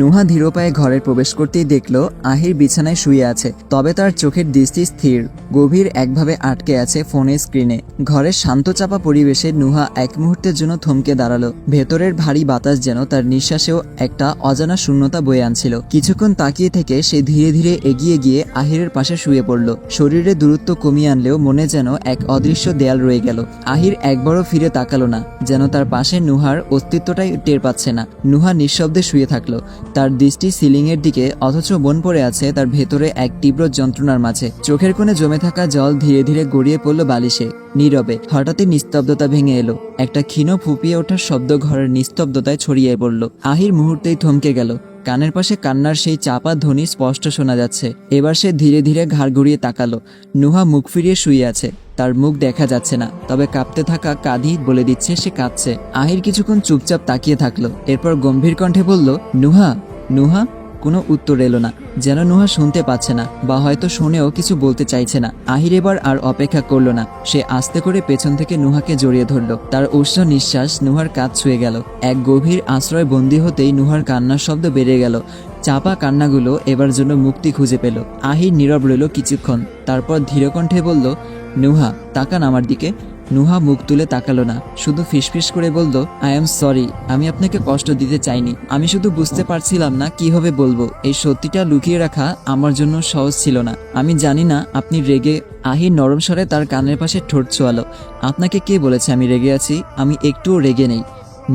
নুহা ধীর পায়ে ঘরে প্রবেশ করতেই দেখল আহির বিছানায় শুয়ে আছে, তবে তার চোখের দৃষ্টি স্থির। গভীর একভাবে আটকে আছে ফোনের স্ক্রিনে। ঘরের শান্ত চাপা পরিবেশে নুহা এক মুহূর্তের জন্য থমকে দাঁড়াল। ভেতরের ভারী বাতাস যেন তার নিঃশ্বাসেও একটা অজানা শূন্যতা বয়ে আনছিল। কিছুক্ষণ তাকিয়ে থেকে সে ধীরে ধীরে এগিয়ে গিয়ে আহিরের পাশে শুয়ে পড়ল। শরীরে দূরত্ব কমিয়ে আনলেও মনে যেন এক অদৃশ্য দেয়াল রয়ে গেল। আহির একবারও ফিরে তাকালো না, যেন তার পাশে নুহার অস্তিত্বটাই টের পাচ্ছে না। নুহা নিঃশব্দে শুয়ে থাকল। তার দৃষ্টি সিলিং এর দিকে, অথচ মন পড়ে আছে তার ভেতরে এক তীব্র যন্ত্রণার মাঝে। চোখের কোণে জমে থাকা জল ধীরে ধীরে গড়িয়ে পড়ল বালিশে। নীরবে, হঠাৎই নিস্তব্ধতা ভেঙে এলো। একটা ক্ষীণ ফুপিয়ে ওঠার শব্দ ঘরের নিস্তব্ধতায় ছড়িয়ে পড়ল। আহির মুহূর্তেই থমকে গেল। কানের পাশে কান্নার সেই চাপা ধ্বনি স্পষ্ট শোনা যাচ্ছে। এবার সে ধীরে ধীরে ঘাড় ঘুরিয়ে তাকালো। নুহা মুখ ফিরিয়ে শুয়ে আছে। তার মুখ দেখা যাচ্ছে না। তবে কাঁপতে থাকা কাঁধি বলে দিচ্ছে সে কাঁদছে। আহির কিছুক্ষণ চুপচাপ তাকিয়ে থাকল। এরপর গম্ভীর কণ্ঠে বলল, নুহা নুহা? কোনো উত্তর এলো না। যেন নুহা শুনতে পাচ্ছে না, বা হয়তো শুনেও কিছু বলতে চাইছে না। আহির এবার আর অপেক্ষা করল না। সে আস্তে করে পেছন থেকে নুহাকে জড়িয়ে ধরলো। তার উষ্ণ নিঃশ্বাস নুহার কাজ ছুঁয়ে গেল। এক গভীর আশ্রয় বন্দী হতেই নুহার কান্নার শব্দ বেড়ে গেল। চাপা কান্নাগুলো এবার জন্য মুক্তি খুঁজে পেল। আহির নীরব রইল কিছুক্ষণ। তারপর ধীরকণ্ঠে বলল নুহা, তাকান আমার দিকে। নুহা মুখ তুলে তাকালো না, শুধু ফিসফিস করে বলল আই এম সরি আমি আপনাকে কষ্ট দিতে চাইনি। আমি শুধু বুঝতে পারছিলাম না কীভাবে বলব। এই সত্যিটা লুকিয়ে রাখা আমার জন্য সহজ ছিল না। আমি জানি না আপনি রেগে আহি নরম স্বরে তার কানের পাশে ঠোঁট ছোয়ালো। আপনাকে কে বলেছে আমি রেগে আছি? আমি একটুও রেগে নেই।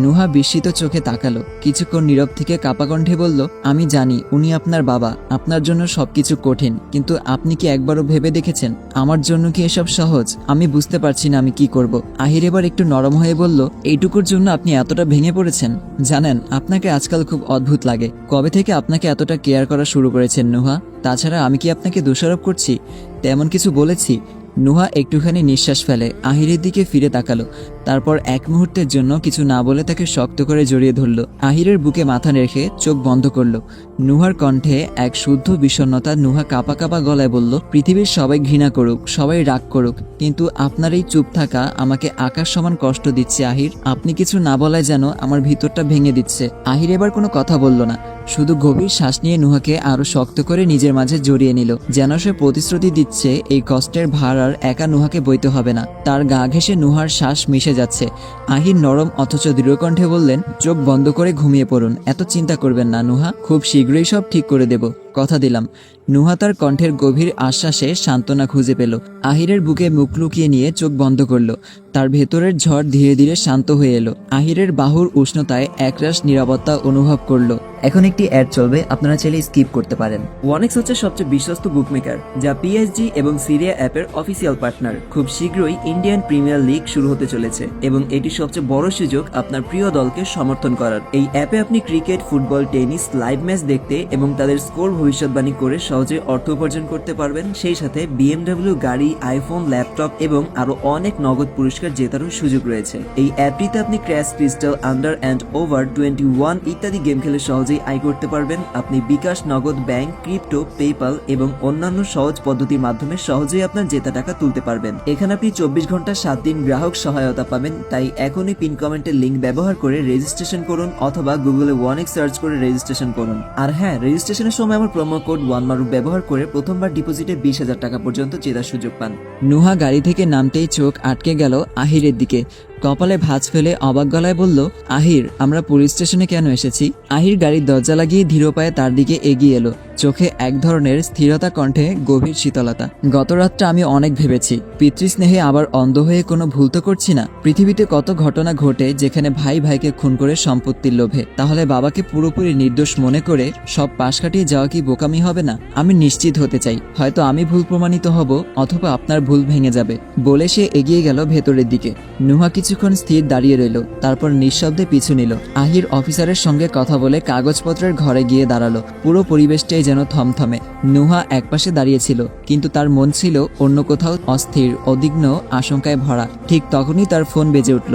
নুহা বিস্মিত চোখে তাকালো। কিছুক্ষণ নীরব থেকে কাপা কণ্ঠে বলল, আমি জানি, উনি আপনার বাবা। আপনার জন্য সবকিছু কঠিন, কিন্তু আপনি কি একবারও ভেবে দেখেছেন? আমার জন্য কি এসব সহজ? আমি বুঝতে পারছি না আমি কি করব। আহির এবার একটু নরম হয়ে বলল, এইটুকুর জন্য আপনি এতটা ভেঙে পড়েছেন। জানেন, আপনাকে আজকাল খুব অদ্ভুত লাগে। কবে থেকে আপনাকে এতটা কেয়ার করা শুরু করেছেন নুহা? তাছাড়া আমি কি আপনাকে দোষারোপ করছি? তেমন কিছু বলেছি? নুহা একটুখানি নিঃশ্বাস ফেলে আহিরের দিকে ফিরে তাকালো। তারপর এক মুহূর্তের জন্য কিছু না বলে তাকে শক্ত করে জড়িয়ে ধরল। আহিরের বুকে মাথা রেখে চোখ বন্ধ করল। নুহার কণ্ঠে এক শুদ্ধ বিষণ্ণতা নুহা কাপা কাপা গলায় বলল, পৃথিবীর সবাই ঘৃণা করুক, সবাই রাগ করুক, কিন্তু আপনার এই চুপ থাকা আমাকে আকাশ সমান কষ্ট দিচ্ছে, আহির। আপনি কিছু না বলায় যেন আমার ভিতরটা ভেঙে দিচ্ছে। আহির এবার কোনো কথা বলল না। শুধু গভীর শ্বাস নিয়ে নুহাকে আরও শক্ত করে নিজের মাঝে জড়িয়ে নিল, যেন সে প্রতিশ্রুতি দিচ্ছে এই কষ্টের ভার আর একা নুহাকে বইতে হবে না। তার গা ঘেসে নুহার শ্বাস মিশে যাচ্ছে। আহির নরম অথচ দৃঢ়কণ্ঠে বললেন, চোখ বন্ধ করে ঘুমিয়ে পড়ুন, এত চিন্তা করবেন না নুহা, খুব শীঘ্রই সব ঠিক করে দেব। কথা দিলাম। নুহা তার কণ্ঠের গভীর আশ্বাসে সান্ত্বনা খুঁজে পেল। আহিরের বুকে মুখ লুকিয়ে নিয়ে চোখ বন্ধ করল। তার ভেতরের ঝড় ধীরে ধীরে শান্ত হয়ে এলো। আহিরের বাহুর উষ্ণতায় একরাশ নিরাপত্তা অনুভব করল। এখন একটি অ্যাড চলবে, আপনারা চাইলে স্কিপ করতে পারেন। ওয়ানেক্স হচ্ছে সবচেয়ে বিশ্বস্ত বুকমেকার যা পিএসজি এবং সিরিয়া অ্যাপের অফিসিয়াল পার্টনার খুব শীঘ্রই ইন্ডিয়ান প্রিমিয়ার লিগ শুরু হতে চলেছে, এবং এটি সবচেয়ে বড় সুযোগ আপনার প্রিয় দলকে সমর্থন করার। এই অ্যাপে আপনি cricket football tennis live match দেখতে এবং তাদের স্কোর ভবিষ্যৎবাণী করে সহজে অর্থ উপার্জন করতে পারবেন। সেই সাথে বিএমডব্লিউ গাড়ি আইফোন ল্যাপটপ এবং আরও অনেক নগদ পুরস্কার জেতারও সুযোগ রয়েছে। এই অ্যাপটিতে আপনি crash crystal under and over twenty one ইত্যাদি গেম খেলে সহজেই আয় করতে পারবেন। আপনি বিকাশ, নগদ ব্যাংক ক্রিপ্টো পেপাল এবং অন্যান্য সহজ পদ্ধতির মাধ্যমে সহজেই আপনার জেতা টাকা তুলতে পারবেন। এখানে আপনি চব্বিশ ঘণ্টা সাত দিন গ্রাহক সহায়তা পাবেন, তাই এখনই পিন কমেন্টের লিঙ্ক ব্যবহার করে রেজিস্ট্রেশন করুন অথবা গুগলে ওয়ানেক্স সার্চ করে রেজিস্ট্রেশন করুন। আর হ্যাঁ রেজিস্ট্রেশনের সময় আমার প্রোমো কোড ওয়ান মারু ব্যবহার করে প্রথমবার ডিপোজিটে বিশ হাজার টাকা পর্যন্ত জেতার সুযোগ পান। নুহা গাড়ি থেকে নামতেই চোখ আটকে গেল আহিরের দিকে। কপালে ভাঁজ ফেলে অবাক গলায় বলল, আহির, আমরা পুলিশ স্টেশনে কেন এসেছি? আহির গাড়ির দরজা লাগিয়ে ধীর পায়ে তার দিকে এগিয়ে এলো। চোখে এক ধরনের স্থিরতা, কণ্ঠে গভীর শীতলতা। গত রাতটা আমি অনেক ভেবেছি। পিতৃস্নেহে আবার অন্ধ হয়ে কোনো ভুল তো করছি না? পৃথিবীতে কত ঘটনা ঘটে যেখানে ভাই ভাইকে খুন করে সম্পত্তির লোভে? তাহলে বাবাকে পুরোপুরি নির্দোষ মনে করে সব পাশ কাটিয়ে যাওয়া কি বোকামি হবে না? আমি নিশ্চিত হতে চাই। হয়তো আমি ভুল প্রমাণিত হব, অথবা আপনার ভুল ভেঙে যাবে। বলে সে এগিয়ে গেল ভেতরের দিকে। নুহা কিছুক্ষণ স্থির দাঁড়িয়ে রইল, তারপর নিঃশব্দে পিছু নিল। আহির অফিসারের সঙ্গে কথা বলে কাগজপত্রের ঘরে গিয়ে দাঁড়াল। পুরো পরিবেশটাই যেন থমথমে। নুহা একপাশে দাঁড়িয়েছিল, কিন্তু তার মন ছিল অন্য কোথাও অস্থির, অদিগ্ন, আশঙ্কায় ভরা। ঠিক তখনই তার ফোন বেজে উঠল।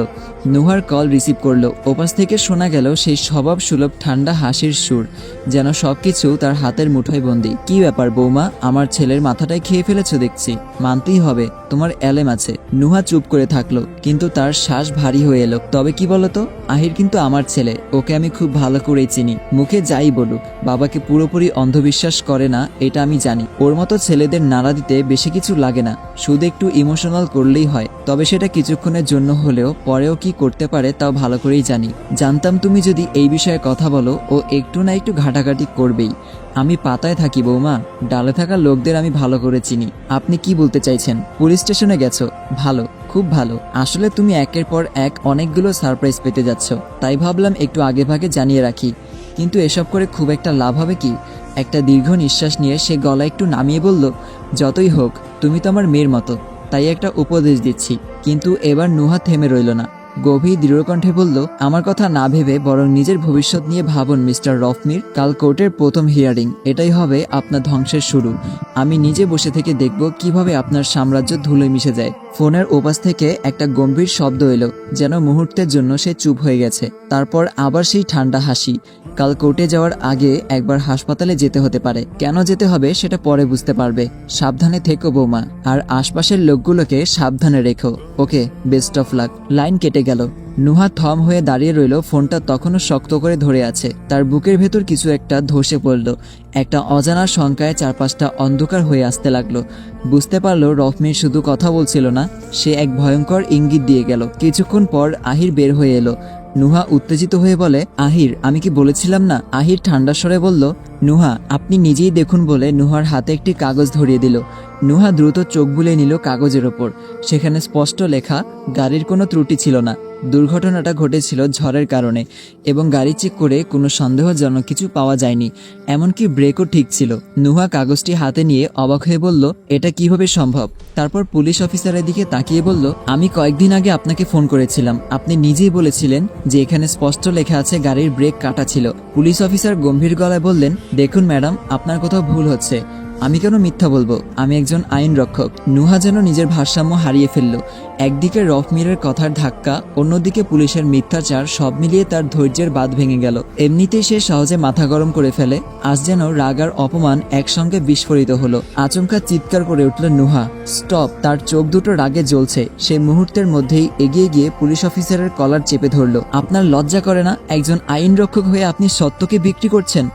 নুহার কল রিসিভ করল। ওপাশ থেকে শোনা গেল সেই স্বভাব সুলভ ঠান্ডা হাসির সুর, যেন সবকিছু তার হাতের মুঠোয় বন্দি। কি ব্যাপার বৌমা, আমার ছেলের মাথাটাই খেয়ে ফেলেছো দেখছি। মানতেই হবে, তোমার এলেম আছে। নুহা চুপ করে থাকল, কিন্তু তার শ্বাস ভারী হয়ে এলো। তবে কি বলতো? আহির কিন্তু আমার ছেলে। ওকে আমি খুব ভালো করেই চিনি। মুখে যাই বলুক, বাবাকে পুরোপুরি অন্ধবিশ্বাস করে না, এটা আমি জানি। ওর মতো ছেলেদের নাড়া দিতে বেশি কিছু লাগে না। শুধু একটু ইমোশনাল করলেই হয়। তবে সেটা কিছুক্ষণের জন্য হলেও পরেও কি করতে পারে তাও ভালো করেই জানি। জানতাম তুমি যদি এই বিষয়ে কথা বলো, ও একটু না একটু ঘাটাঘাটি করবেই। আমি পাতায় থাকি বৌমা। ডালে থাকা লোকদের আমি ভালো করে চিনি। আপনি কি বলতে চাইছেন? পুলিশ স্টেশনে গেছো? ভালো। খুব ভালো। আসলে তুমি একের পর এক অনেকগুলো সারপ্রাইজ পেতে যাচ্ছ। তাই ভাবলাম একটু আগে ভাগে জানিয়ে রাখি। কিন্তু এসব করে খুব একটা লাভ হবে কি? একটা দীর্ঘ নিঃশ্বাস নিয়ে সে গলা একটু নামিয়ে বলল, যতই হোক, তুমি তো আমার মেয়ের মতো। তাই একটা উপদেশ দিচ্ছি। কিন্তু এবার নুহা থেমে রইল না। গভীর দৃঢ়কণ্ঠে বলল, আমার কথা না ভেবে বরং নিজের ভবিষ্যৎ নিয়ে ভাবুন, মিস্টার রফমির। কাল কোর্টের প্রথম হিয়ারিং। এটাই হবে আপনার ধ্বংসের শুরু। আমি নিজে বসে থেকে দেখব কীভাবে আপনার সাম্রাজ্য ধুলোয় মিশে যায়। ফোনের ওপাশ থেকে একটা গম্ভীর শব্দ এলো, যেন মুহূর্তের জন্য সে চুপ হয়ে গেছে। তারপর আবার সেই ঠান্ডা হাসি। কাল কোর্টে যাওয়ার আগে একবার হাসপাতালে যেতে হতে পারে। কেন যেতে হবে সেটা পরে বুঝতে পারবে। সাবধানে থেকো বৌমা। আর আশপাশের লোকগুলোকে সাবধানে রেখো। Okay, best of luck. Line কেটে গেল। নুহা থম হয়ে দাঁড়িয়ে রইল, ফোনটা তখনও শক্ত করে ধরে আছে। তার বুকের ভেতর কিছু একটা ধসে পড়ল। একটা অজানা শঙ্কায় চারপাশটা অন্ধকার হয়ে আসতে লাগল। বুঝতে পারল রফমির শুধু কথা বলছিল না, সে এক ভয়ঙ্কর ইঙ্গিত দিয়ে গেল। কিছুক্ষণ পর আহির বের হয়ে এলো। নুহা উত্তেজিত হয়ে বলে, আহির, আমি কি বলেছিলাম না? আহির ঠান্ডা স্বরে বলল, নুহা, আপনি নিজেই দেখুন বলে নুহার হাতে একটি কাগজ ধরিয়ে দিল। নুহা দ্রুত চোখ বুলিয়ে নিল কাগজের ওপর। সেখানে স্পষ্ট লেখা, গাড়ির কোনো ত্রুটি ছিল না। দুর্ঘটনাটা ঘটেছিল ঝড়ের কারণে এবং গাড়ি চেক করে কোনো সন্দেহজনক কিছু পাওয়া যায়নি। এমনকি ব্রেকও ঠিক ছিল। নুহা কাগজটি হাতে নিয়ে অবাক হয়ে বলল, এটা কীভাবে সম্ভব? তারপর পুলিশ অফিসারের দিকে তাকিয়ে বলল, আমি কয়েকদিন আগে আপনাকে ফোন করেছিলাম। আপনি নিজেই বলেছিলেন যে এখানে স্পষ্ট লেখা আছে গাড়ির ব্রেক কাটা ছিল। পুলিশ অফিসার গম্ভীর গলায় বললেন, দেখুন ম্যাডাম, আপনার কোথাও ভুল হচ্ছে। আমি কেন মিথ্যা বলব? আমি একজন আইন রক্ষক নুহা যেন নিজের ভারসাম্য হারিয়ে ফেলল। একদিকে রফমিরের কথার ধাক্কা, অন্যদিকে পুলিশের মিথ্যাচার, সব মিলিয়ে তার ধৈর্যের বাদ ভেঙে গেল। এমনিতেই সে সহজে মাথা গরম করে ফেলে। আজ যেন রাগ আর অপমান একসঙ্গে বিস্ফোরিত হলো। আচমকা চিৎকার করে উঠল নুহা। স্টপ, তার চোখ দুটো রাগে জ্বলছে। সে মুহূর্তের মধ্যেই এগিয়ে গিয়ে পুলিশ অফিসারের কলার চেপে ধরল। আপনার লজ্জা করে না? একজন আইন রক্ষক হয়ে আপনি সত্যকে বিক্রি করছেন?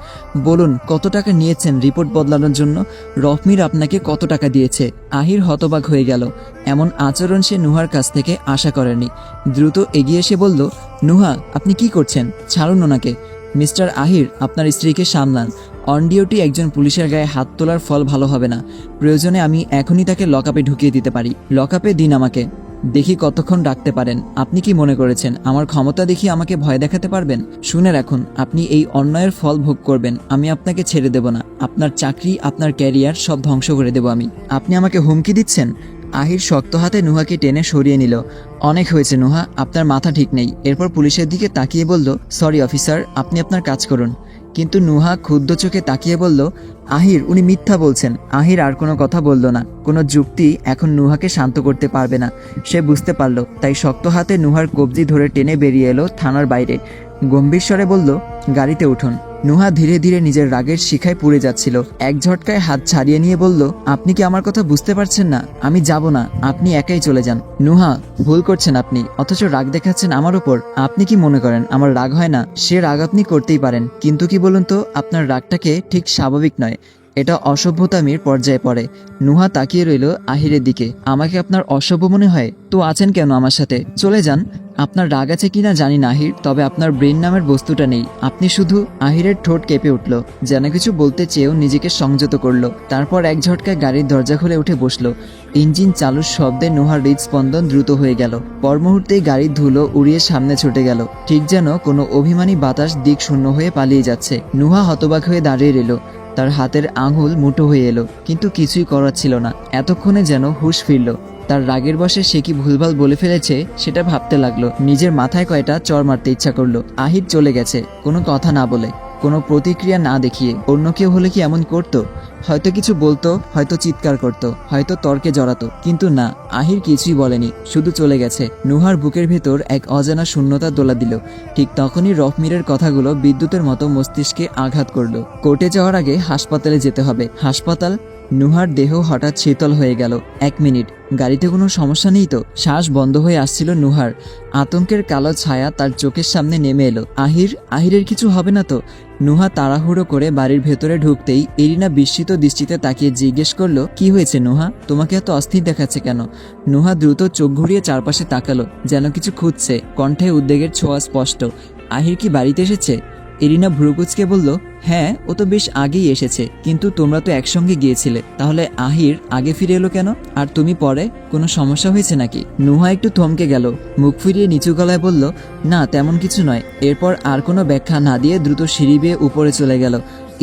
বলুন, কত টাকা নিয়েছেন রিপোর্ট বদলানোর জন্য? রফমির আপনাকে কত টাকা দিয়েছে? আহির হতবাক হয়ে গেল। এমন আচরণ সে নুহার কাছ থেকে আশা করেনি। দ্রুত এগিয়ে এসে বলল, নুহা, আপনি কি করছেন? ছাড়ুন ওনাকে। মিস্টার আহির, আপনার স্ত্রীকে সামলান। অন ডিউটি একজন পুলিশের গায়ে হাত তোলার ফল ভালো হবে না। প্রয়োজনে আমি এখনই তাকে লকআপে ঢুকিয়ে দিতে পারি। লকআপে দিন আমাকে। দেখি কতক্ষণ ডাকতে পারেন। আপনি কি মনে করেছেন, আমার ক্ষমতা দেখি আমাকে ভয় দেখাতে পারবেন? শুনে রাখুন, আপনি এই অন্যায়ের ফল ভোগ করবেন, আমি আপনাকে ছেড়ে দেব না। আপনার চাকরি, আপনার ক্যারিয়ার সব ধ্বংস করে দেব আমি। আপনি আমাকে হুমকি দিচ্ছেন? আহির শক্ত হাতে নুহাকে টেনে সরিয়ে নিল। অনেক হয়েছে নুহা, আপনার মাথা ঠিক নেই। এরপর পুলিশের দিকে তাকিয়ে বলল, সরি অফিসার, আপনি আপনার কাজ করুন। কিন্তু নুহা ক্ষুদ্র চোখে তাকিয়ে বলল, আহির, উনি মিথ্যা বলছেন। আহির আর কোনো কথা বলল না। কোনো যুক্তি এখন নুহাকে শান্ত করতে পারবে না। সে বুঝতে পারল, তাই শক্ত হাতে নুহার কবজি ধরে টেনে বেরিয়ে এলো থানার বাইরে। গম্ভীর স্বরে বলল, গাড়িতে উঠুন। নুহা ধীরে ধীরে নিজের রাগের শিখায় পুড়ে যাচ্ছিল। এক ঝটকায় হাত ছাড়িয়ে নিয়ে বলল, আপনি কি আমার কথা বুঝতে পারছেন না? আমি যাব না। আপনি একাই চলে যান। নুহা, ভুল করছেন আপনি। অথচ রাগ দেখাচ্ছেন আমার উপর। আপনি কি মনে করেন, আমার রাগ হয় না? সে রাগ আপনি করতেই পারেন। কিন্তু কি বলুন তো, আপনার রাগটাকে ঠিক স্বাভাবিক নয়। এটা অসভ্যতামির পর্যায়ে পড়ে। নুহা তাকিয়ে রইল আহিরের দিকে। আমাকে আপনার অসভ্য মনে হয়? তো আছেন কেন আমার সাথে? চলে যান। আপনার রাগ আছে কিনা জানি না আহির, তবে আপনার ব্রেন নামের বস্তুটা নেই। আপনি শুধু আহিরের ঠোঁট কেঁপে উঠল। যেন কিছু বলতে চেয়েও নিজেকে সংযত করল। তারপর এক ঝটকায় গাড়ির দরজা খুলে উঠে বসল। ইঞ্জিন চালুর শব্দে নুহার হৃদস্পন্দন দ্রুত হয়ে গেল। পর মুহূর্তেই গাড়ির ধুলো উড়িয়ে সামনে ছুটে গেল। ঠিক যেন কোনো অভিমানী বাতাস দিক শূন্য হয়ে পালিয়ে যাচ্ছে। নুহা হতবাক হয়ে দাঁড়িয়ে রইল। তার হাতের আঙুল মুঠো হয়ে এলো, কিন্তু কিছুই করার ছিল না। এতক্ষণে যেন হুশ ফিরল। তার রাগের বসে সে কি ভুলভাল বলে ফেলেছে, সেটা ভাবতে লাগল। নিজের মাথায় কয়টা চর মারতে ইচ্ছা করল। আহির চলে গেছে, কোনো কথা না বলে। কোনো প্রতিক্রিয়া না দেখিয়ে অন্য কেউ হলে কি এমন করত? হয়তো কিছু বলতো, হয়তো চিৎকার করত, হয়তো তর্কে জড়াতো, কিন্তু না, আহির কিছুই বলেনি, শুধু চলে গেছে। নুহার বুকের ভেতর এক অজানা শূন্যতা দোলা দিল। ঠিক তখনই রফমিরের কথাগুলো বিদ্যুতের মতো মস্তিষ্কে আঘাত করল। কোর্টে যাওয়ার আগে হাসপাতালে যেতে হবে। হাসপাতাল নুহার দেহ হঠাৎ শীতল হয়ে গেল। এক মিনিট। গাড়িতে কোনো সমস্যা নেই তো? শ্বাস বন্ধ হয়ে আসছিল নুহার। আতঙ্কের কালো ছায়া তার চোখের সামনে নেমে এলো। আহির, আহিরের কিছু হবে না তো? নুহা তাড়াহুড়ো করে বাড়ির ভেতরে ঢুকতেই এরিনা বিস্মিত দৃষ্টিতে তাকিয়ে জিজ্ঞেস করল, কি হয়েছে নুহা? তোমাকে এত অস্থির দেখাচ্ছে কেন? নুহা দ্রুত চোখ ঘুরিয়ে চারপাশে তাকালো, যেন কিছু খুঁজছে। কণ্ঠে উদ্বেগের ছোঁয়া স্পষ্ট। আহির কি বাড়িতে এসেছে? এরিনা ভ্রুকুচকে বলল হ্যাঁ ও তো বেশ আগেই এসেছে, কিন্তু তোমরা তো একসঙ্গে গিয়েছিলে। তাহলে আহির আগে ফিরে এলো কেন? আর তুমি পরে? কোনো সমস্যা হয়েছে নাকি? নুহা একটু থমকে গেল, মুখ ফিরিয়ে নিচু গলায় বলল, না, তেমন কিছু নয়। এরপর আর কোনো ব্যাখ্যা না দিয়ে দ্রুত সিঁড়ি বেয়ে উপরে চলে গেল।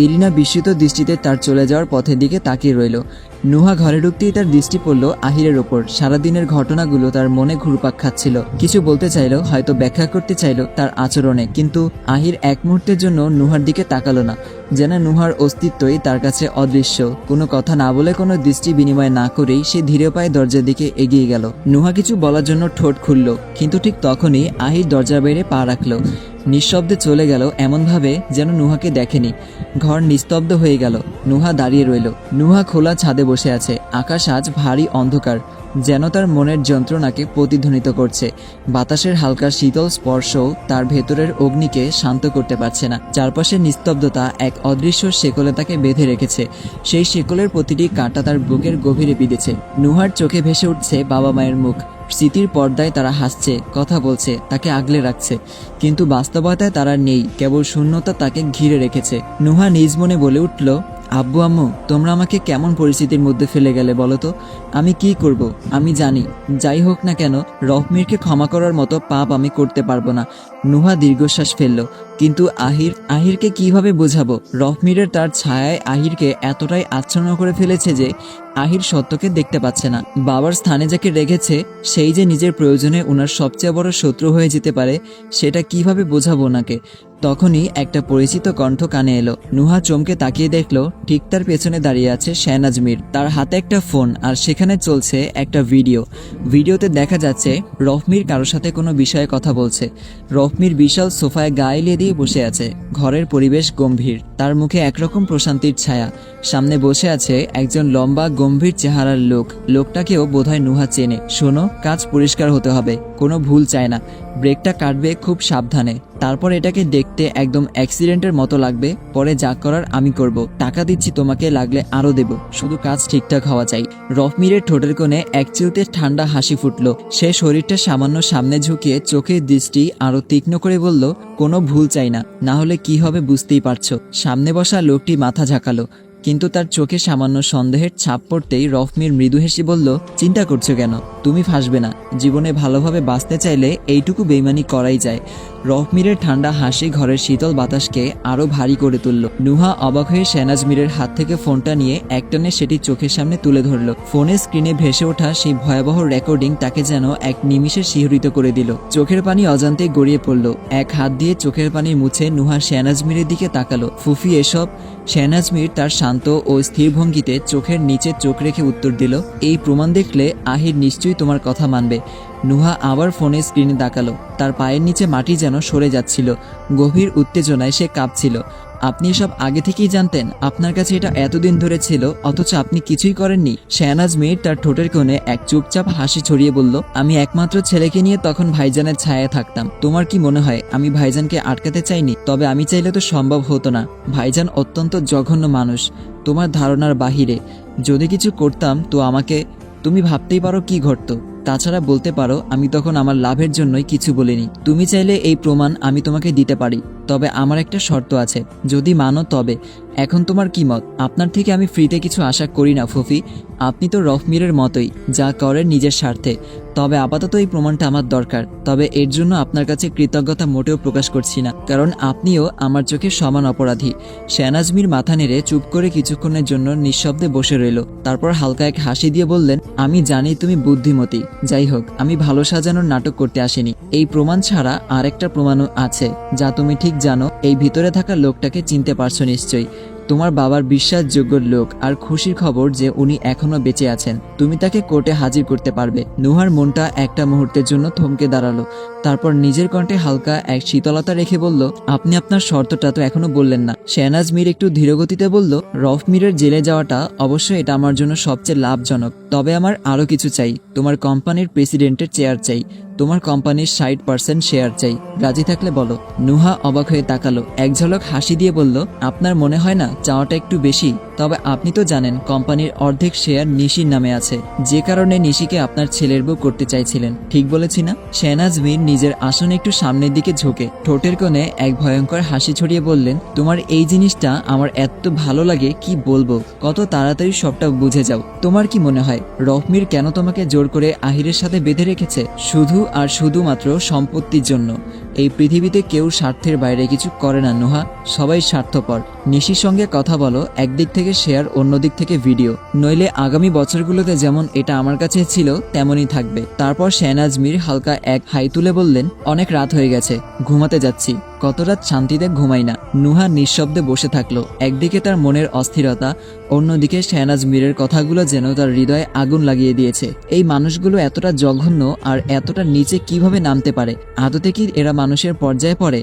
ইরিনা বিস্মিত দৃষ্টিতে তার চলে যাওয়ার পথের দিকে তাকিয়ে রইল। নুহা ঘরে ঢুকতেই তার দৃষ্টি পড়ল আহিরের ওপর। সারাদিনের ঘটনাগুলো তার মনে ঘুরপাক খাচ্ছিল। কিছু বলতে চাইলো, হয়তো ব্যাখ্যা করতে চাইলো তার আচরণে, কিন্তু আহির এক মুহূর্তের জন্য নুহার দিকে তাকালো না, যেন নুহার অস্তিত্বই তার কাছে অদৃশ্য। কোনো কথা না বলে কোনো দৃষ্টি বিনিময় না করেই সে ধীরে পায়ে দরজার দিকে এগিয়ে গেল। নুহা কিছু বলার জন্য ঠোঁট খুলল, কিন্তু ঠিক তখনই আহির দরজার বাইরে পা রাখল। নিঃশব্দে চলে গেল এমনভাবে যেন নুহাকে দেখেনি। ঘর নিস্তব্ধ হয়ে গেল। নুহা দাঁড়িয়ে রইল। নুহা খোলা ছাদে বসে আছে। আকাশ আজ ভারী অন্ধকার, যেন তার মনের যন্ত্রণাকে প্রতিধ্বনিত করছে। বাতাসের হালকা শীতল স্পর্শও তার ভেতরের অগ্নিকে শান্ত করতে পারছে না। চারপাশের নিস্তব্ধতা এক অদৃশ্য শেকলে তাকে বেঁধে রেখেছে। সেই শেকলের প্রতিটি কাঁটা তার বুকের গভীরে বিঁধেছে। নুহার চোখে ভেসে উঠছে বাবা মায়ের মুখ। স্মৃতির পর্দায় তারা হাসছে, কথা বলছে, তাকে আগলে রাখছে। কিন্তু বাস্তবতায় তারা নেই, কেবল শূন্যতা তাকে ঘিরে রেখেছে। নুহা নিজ মনে বলে উঠল আব্বু, আম্মু, তোমরা আমাকে কেমন পরিস্থিতির মধ্যে ফেলে গেলে বলো তো? আমি কি করব? আমি জানি। যাই হোক না কেন, রহমিরকে ক্ষমা করার মতো পাপ আমি করতে পারব না। নুহা দীর্ঘশ্বাস ফেলল, কিন্তু আহির, আহিরকে কীভাবে বোঝাবো? রহমিরের তার ছায়ায় আহিরকে এতটাই আচ্ছন্ন করে ফেলেছে যে আহির সত্যকে দেখতে পাচ্ছে না। বাবার স্থানে যাকে রেখেছে, সেই যে নিজের প্রয়োজনে ওনার সবচেয়ে বড় শত্রু হয়ে যেতে পারে, সেটা কীভাবে বোঝাবো ওনাকে তখনই একটা পরিচিত কণ্ঠ কানে এলো। নুহা চমকে তাকিয়ে দেখল, ঠিক তার পেছনে দাঁড়িয়ে আছে শেহনাজ মীর তার হাতে একটা ফোন, আর সেখানে চলছে একটা ভিডিও। ভিডিওতে দেখা যাচ্ছে, রহমির কারোর সাথে কোনো বিষয়ে কথা বলছে। রহমির বিশাল সোফায় গায়ে এলিয়ে দিয়ে বসে আছে। ঘরের পরিবেশ গম্ভীর, তার মুখে একরকম প্রশান্তির ছায়া। সামনে বসে আছে একজন লম্বা, গম্ভীর চেহারার লোক। লোকটাকেও বোধহয় নুহা চেনে। শোনো, কাজ পরিষ্কার হতে হবে, কোনো ভুল চায় না। ব্রেকটা কাটবে খুব সাবধানে। তারপর এটাকে দেখতে একদম অ্যাক্সিডেন্টের মতো লাগবে। পরে যা করার আমি করব। টাকা দিচ্ছি তোমাকে, লাগলে আরও দেব। শুধু কাজ ঠিকঠাক হওয়া চাই। রফমিরের ঠোঁটের কোণে এক চিলতে ঠান্ডা হাসি ফুটলো। সে শরীরটা সামান্য সামনে ঝুঁকিয়ে চোখের দৃষ্টি আরও তীক্ষ্ণ করে বলল, কোনো ভুল চাই না। না হলে কি হবে বুঝতেই পারছ। সামনে বসা লোকটি মাথা ঝাঁকালো। কিন্তু তার চোখে সামান্য সন্দেহের ছাপ পড়তেই রফমির মৃদু হেসে বলল, চিন্তা করছ কেন? তুমি ফাঁসবে না। জীবনে ভালোভাবে বাঁচতে চাইলে এইটুকু বেইমানি করাই যায়। রফমিরের ঠান্ডা হাসি ঘরের শীতল বাতাসকে আরও ভারী করে তুলল। নুহা অবাক হয়ে শেনাজ মীরের হাত থেকে ফোনটা নিয়ে একটানে সেটি চোখের সামনে তুলে ধরল। ফোনের স্ক্রিনে ভেসে ওঠা সেই ভয়াবহ রেকর্ডিং তাকে যেন এক নিমিষে শিহরিত করে দিল। চোখের পানি অজান্তে গড়িয়ে পড়ল। এক হাত দিয়ে চোখের পানি মুছে নুহা শেনাজ মীরের দিকে তাকালো। ফুফি, এসব শেহনাজ মীর তার শান্ত ও স্থির ভঙ্গিতে চোখের নিচে চোখ রেখে উত্তর দিল, এই প্রমাণ দেখলে আহির নিশ্চয়ই তোমার কথা মানবে। নুহা আবার ফোনে স্ক্রিনে তাকালো। তার পায়ের নিচে মাটি যেন সরে যাচ্ছিল। গভীর উত্তেজনায় সে কাঁপছিল। আপনি এসব আগে থেকেই জানতেন, আপনার কাছে এটা এতদিন ধরে ছিল, অথচ আপনি কিছুই করেননি। শেহনাজ মীর তার ঠোঁটের কোণে এক চুপচাপ হাসি ছড়িয়ে বলল, আমি একমাত্র ছেলেকে নিয়ে তখন ভাইজানের ছায়ায় থাকতাম। তোমার কি মনে হয়, আমি ভাইজানকে আটকাতে চাইনি? তবে আমি চাইলে তো সম্ভব হতো না। ভাইজান অত্যন্ত জঘন্য মানুষ। তোমার ধারণার বাহিরে যদি কিছু করতাম, তো আমাকে তুমি ভাবতেই পারো কি ঘটত। তাছাড়া বলতে পারো, আমি তখন আমার লাভের জন্যই কিছু বলিনি। তুমি চাইলে এই প্রমাণ আমি তোমাকে দিতে পারি। তবে আমার একটা শর্ত আছে। যদি মানো তবে। এখন তোমার কি মত? আপনার থেকে আমি ফ্রিতে কিছু আশা করি না, ফফি। আপনি তো রফমিরের মতোই, যা করেন নিজের স্বার্থে। তবে আপাতত এই প্রমাণটা আমার দরকার। তবে এর জন্য আপনার কাছে কৃতজ্ঞতা মোটেও প্রকাশ করছি না। কারণ আপনিও আমার চোখে সমান অপরাধী। শেনাজমির মাথা নেড়ে চুপ করে কিছুক্ষণের জন্য নিঃশব্দে বসে রইল। তারপর হালকা এক হাসি দিয়ে বললেন, আমি জানি তুমি বুদ্ধিমতী। যাই হোক, আমি ভালো সাজানোর নাটক করতে আসিনি। এই প্রমাণ ছাড়া আরেকটা প্রমাণও আছে, যা তুমি ঠিক জানো, এই ভিতরে থাকা লোকটাকে চিনতে পারছ নিশ্চয়ই। তোমার বাবার বিশ্বাসযোগ্য লোক আর খুশির খবর যে উনি এখনও বেঁচে আছেন। তুমি তাকে কোর্টে হাজির করতে পারবে। নুহার মনটা একটা মুহূর্তের জন্য থমকে দাঁড়াল। তারপর নিজের কণ্ঠে হালকা এক শীতলতা রেখে বলল, আপনি আপনার শর্তটা তো এখনও বললেন না। শেহনাজ মির একটু ধীরগতিতে বলল, রফ মিরের জেলে যাওয়াটা অবশ্যই এটা আমার জন্য সবচেয়ে লাভজনক। তবে আমার আরও কিছু চাই। তোমার কোম্পানির প্রেসিডেন্টের চেয়ার চাই। তোমার কোম্পানির ষাট পার্সেন্ট শেয়ার চাই। রাজি থাকলে বলো। নুহা অবাক হয়ে তাকালো। এক ঝলক হাসি দিয়ে বলল, আপনার মনে হয় না চাওয়াটা একটু বেশি? তবে আপনি তো জানেন, কোম্পানির অর্ধেক শেয়ার নিশির নামে আছে। যে কারণে নিশিকে আপনার ছেলের বউ করতে চাইছিলেন। ঠিক বলেছি না? শেহনাজ মীর নিজের আসনে একটু সামনের দিকে ঝোঁকে। ঠোঁটের কোণে এক ভয়ঙ্কর হাসি ছড়িয়ে বললেন, তোমার এই জিনিসটা আমার এত ভালো লাগে, কি বলব? কত তাড়াতাড়ি সবটা বুঝে যাও। তোমার কি মনে হয় রফমির কেন তোমাকে জোর করে আহিরের সাথে বেঁধে রেখেছে? শুধু আর শুধুমাত্র সম্পত্তির জন্য। এই পৃথিবীতে কেউ স্বার্থের বাইরে কিছু করে না, নোহা। সবাই স্বার্থপর। নিশির সঙ্গে কথা বলো, একদিক থেকে শেয়ার, অন্যদিক থেকে ভিডিও। নইলে আগামী বছরগুলোতে যেমন এটা আমার কাছে ছিল, তেমনই থাকবে। তারপর শেহনাজ মীর হালকা এক হাই তুলে বললেন, অনেক রাত হয়ে গেছে, ঘুমাতে যাচ্ছি। কত রাত শান্তিতে ঘুমাই না। নুহা নিঃশব্দে বসে থাকল। একদিকে তার মনের অস্থিরতা, অন্যদিকে শেহনাজ মীরের কথাগুলো যেন তার হৃদয়ে আগুন লাগিয়ে দিয়েছে। এই মানুষগুলো এতটা জঘন্য আর এতটা নিচে কীভাবে নামতে পারে? আদতে কি এরা মানুষের পর্যায়ে পড়ে?